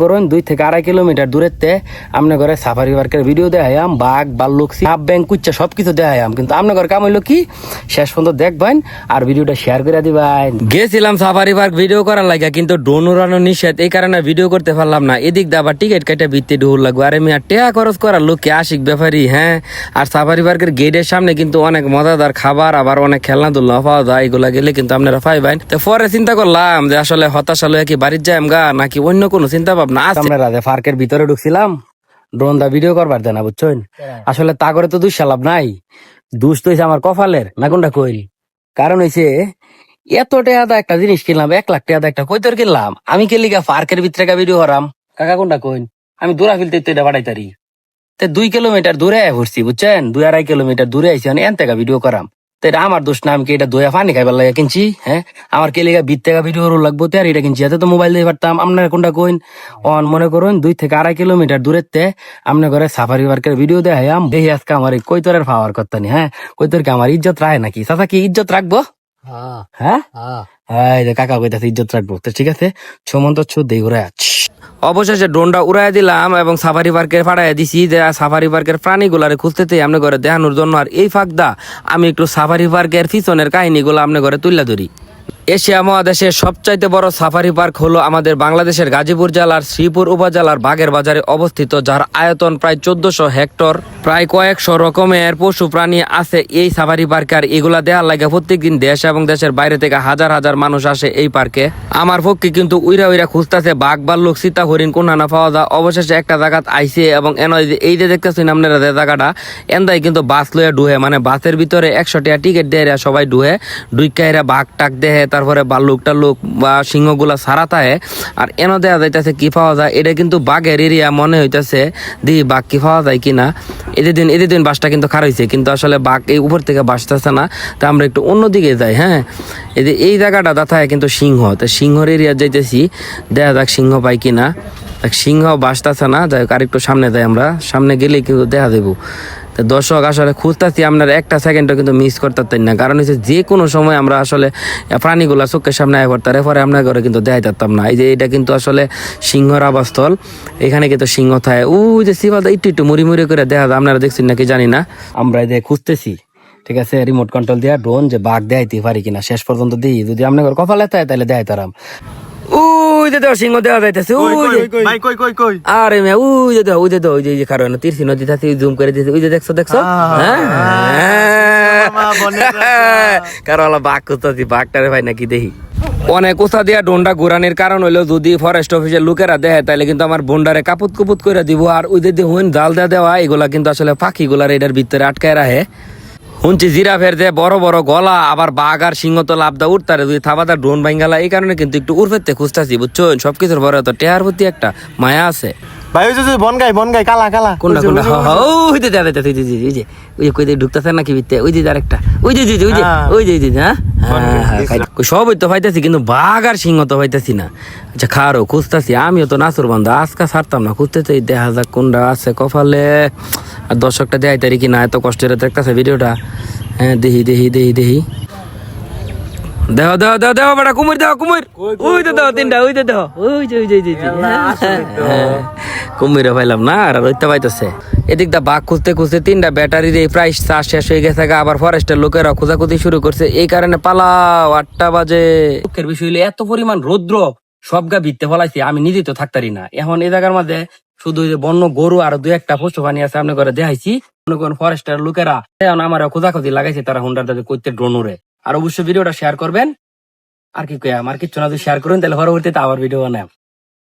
করুন দুই থেকে আড়াই কিলোমিটার দূরেতে আমনে ঘরে সাফারি পার্কের ভিডিও দেখাইয়াম, বাঘ, বাল্লুক সাপ ব্যাংক কুচ্চা সবকিছু দেখাইয়াম। কিন্তু আপনার ঘর কাম হইল কি? শেষ পর্যন্ত দেখবেন আর ভিডিওটা শেয়ার করে দিবেন। গেছিলাম সাফারি পার্ক ভিডিও করার লাগে কিন্তু ড্রোন উড়ানো নিষেধ, এই কারণে ভিডিও করতে পারলাম না। এদিক দিয়ে আবার টিকিট কেটে ভিত্তি ঢুল লাগবে। আরে মিয়া টেয়া খরচ করার লোক আশিক ব্যাপারই হ্যাঁ? আর সাফারি পার্কের গেটের সামনে কিন্তু অনেক মজাদার খাবার, আবার অনেক খেলনা দুলনা পাওয়া যায়, এগুলা গেলে কিন্তু আপনারা পাইবেন। তো পরে চিন্তা করলাম যে আসলে হতাশা লয়ে কি বাড়ির যাই গা, নাকি অন্য কোনো চিন্তা ভাবনা আছে। আমরা রাতে পার্কের ভিতরে ঢুকছিলাম ড্রোন দা ভিডিও করবার দেয় না বুঝছেন? আসলে তা করে তো দুঃসালাভ নাই। দুষ তো আমার কপালের না কোনটা কইল? কারণ হইছে এত টাকা একটা জিনিস কিনলাম এক লাখ টাকা দা একটা কইতর কিনলাম। আমি কে লিগা পার্কের ভিতরে ভিডিও করাম? কাকা কোনটা কইন আমি দূরা ফিলতে তো এটা বাড়াইতারি। তে দুই কিলোমিটার দূরে ঘুরছি বুঝছেন? দুই আড়াই কিলোমিটার দূরে আইছি আমি এন থেকে ভিডিও করাম। তো এটা আমার দোষ না আমি কি এটা দইয়া পানি খাইবার লাগে কিনছি? হ্যাঁ? আমার কে লিগা বিত থেকে ভিডিও লাগবো তো আর এটা কিনছি। এতে তো মোবাইল দিয়ে পারতাম। আপনার কোনটা কইন? অন মনে করুন দুই থেকে আড়াই কিলোমিটার দূরেতে আপনি ঘরে সাফারি পার্কের ভিডিও দেখাইয়াম। দেখি আজকে আমার এই কৈতরের পাওয়ার করতে নি হ্যাঁ? কৈতরকে আমার ইজ্জত রায় নাকি? চাচা কি ইজ্জত রাখব? হ্যাঁ। হ্যাঁ? এই যে কাকা কইতাছে ইজ্জত রাখব। তো ঠিক আছে ছমন্ত ছো দেই ঘুরে অবশেষে ড্রোনটা উড়াই দিলাম এবং সাফারি পার্কে পাঠাই দিছি যে সাফারি পার্কের প্রাণীগুলারে খুঁজতেতে আপনি ঘরে দেখানোর জন্য। আর এই ফাঁকদা আমি একটু সাফারি পার্কের পিছনের কাহিনীগুলো আপনি ঘরে তুলে ধরি। এশিয়া মহাদেশের সবচাইতে বড় সাফারি পার্ক হলো আমাদের বাংলাদেশের গাজীপুর জেলার শ্রীপুর উপজেলার বাগের বাজারে অবস্থিত, যার আয়তন প্রায় চোদ্দশো হেক্টর। প্রায় কয়েকশো রকমের পশু প্রাণী আছে এই সাফারি পার্কে আর এগুলা দেখার লাগে প্রত্যেকদিন দেশ এবং দেশের বাইরে থেকে হাজার হাজার মানুষ আসে এই পার্কে। আমার পক্ষে কিন্তু উইরা উইরা খুঁজতেছে, বাঘ, বাল্লুক, সীতা, হরিণ কোনটা না পাওয়া যায়। অবশেষে একটা জায়গাত আইসে এবং এন এই যে দেখতেছেন আপনারা যে জায়গাটা, এন্দাই কিন্তু বাস লইয়া ডুহে মানে বাসের ভিতরে একশো টাকা টিকিট দেয় সবাই ডুহে। ডুইকা বাঘ টাক দেহে তারপরে বাল্লুক টাল্লুক বা সিংহগুলা সারা তাহে, আর এন দেয়া যাইতেছে কি পাওয়া যায়, এটা কিন্তু বাঘের এরিয়া মনে হইতেছে, দি বাঘ কি পাওয়া যায় কিনা। এদের দিন এদের দিন বাসটা কিন্তু খার হয়েছে কিন্তু আসলে বাঘ এই উপর থেকে বাসতেছে না, তা আমরা একটু অন্যদিকে যাই হ্যাঁ। এই যে, এই জায়গাটা দাথায় কিন্তু সিংহ, তো সিংহর এরিয়া যাইতেছি, দেখা যাক সিংহ পাই কিনা। সিংহ বাসতেছে না, যাই হোক, আরেকটু সামনে যাই আমরা, সামনে গেলে কিন্তু দেখা দেবো তো দর্শক, আসলে খুঁজতেছি আপনার একটা সেকেন্ডও কিন্তু মিস করতে না। কারণ হচ্ছে যে কোনো সময় আমরা আসলে প্রাণীগুলা চোখের সামনে আয় করতে পরে আপনার ঘরে কিন্তু দেখাই পারতাম না। এই যে এটা কিন্তু আসলে সিংহর আবাসস্থল, এখানে কিন্তু সিংহ থাকে। ও যে সিবাদা একটু একটু মুড়ি মুড়ি করে দেখা যায়, আপনারা দেখছেন নাকি জানি না। আমরা এই যে খুঁজতেছি, ঠিক আছে রিমোট কন্ট্রোল দিয়া ড্রোন যে বাঘ দেখাইতে পারি কিনা, শেষ পর্যন্ত দিই যদি আপনার কপালে থাকে তাহলে দেখাই তারাম ওই যে দেওয়া সিংহ দেওয়া যাইতেছে ওই যে। ভাই কই কই কই? আরে মেয়ে ওই যে দেখো, ওই যে দেখো, ওই যে ওই যে কারণ তীর্থি নদী থাকে জুম করে দিয়েছে ওই যে দেখছ দেখছ? হ্যাঁ? কারণ হলো বাঘ কোথাছি বাঘটারে ভাই নাকি দেখি। অনেক কোথা দিয়া ডোনটা ঘুরানির কারণ হইল যদি ফরেস্ট অফিসের লোকেরা দেয় তাহলে কিন্তু আমার বন্ডারে কাপুত কুপুত করে দিব। আর ওই যে হুইন জাল দেওয়া দেওয়া এগুলা কিন্তু আসলে পাখি গুলার এটার ভিতরে আটকায় রাখে। শুনছি জিরাফের যে বড় বড় গলা, আবার বাঘ আর সিংহ তো লাভদা উঠতারে দুই থাবাদা ড্রোন ভাঙ্গালা, এই কারণে কিন্তু একটু উর্ফেতে খুঁজতাছি, বুঝছ? সবকিছুর বড় তো টেহার প্রতি একটা মায়া আছে। ভাই ওই যে কালা কালা কোনটা কোনটা ওই যে, হ্যাঁ, হ্যাঁ, ওই যে দাদা ওই যে ওই যে ওই যে কই দিয়ে ঢুকতেছে নাকি ভিতরে ওই যে আরেকটা ওই যে ওই যে ওই যে হ্যাঁ। ওই যে হ্যাঁ হ্যাঁ, হ্যাঁ, তো পাইতেছি কিন্তু বাঘ আর সিংহ তো পাইতেছি না আচ্ছা খারো খুঁজতেছি আমিও তো নাচুর বন্ধ আজকা ছাড়তাম না খুঁজতেছি দেখা যাক কোনটা আছে কপালে আর দর্শকটা দেখাই তারি কি না এত কষ্টের দেখতেছে ভিডিওটা হ্যাঁ দেখি দেখি দেখি দেহ দেহ দেহ দেহ বেটা কুমির দেহ কুমির ওই তো দেহ তিনটা ওই তো দেহ ওই যে ওই যে ওই যে, ওই যে হ্যাঁ, কুমিরে পাইলাম না, আর রইতে পাইতেছে। এদিক দা বাঘ খুঁজতে খুঁজতে তিনটা ব্যাটারির এই প্রাইস চার্জ শেষ হয়ে গেছে আবার ফরেস্টের লোকেরা খোঁজাখুঁজি শুরু করছে। এই কারণে পালাও, আটটা বাজে। দুঃখের বিষয় হইল, এত পরিমাণ রৌদ্র, সব গা ভিত্তে ফলাইছি, আমি নিজে তো থাকতারি না। এখন এই জায়গার মধ্যে শুধু বন্য গরু আর দু একটা পশু পানি আছে, আপনি করে দেখাইছি। মনে করেন ফরেস্টের লোকেরা, এখন আমার খোঁজাখুঁজি লাগাইছে, তারা হুন্ডার দাদা করতে ড্রোন আর অবশ্যই ভিডিওটা শেয়ার করবেন। আর কি কই আমার কিচ্ছু না, যদি শেয়ার করুন, তাহলে পরবর্তীতে আবার ভিডিও বানাম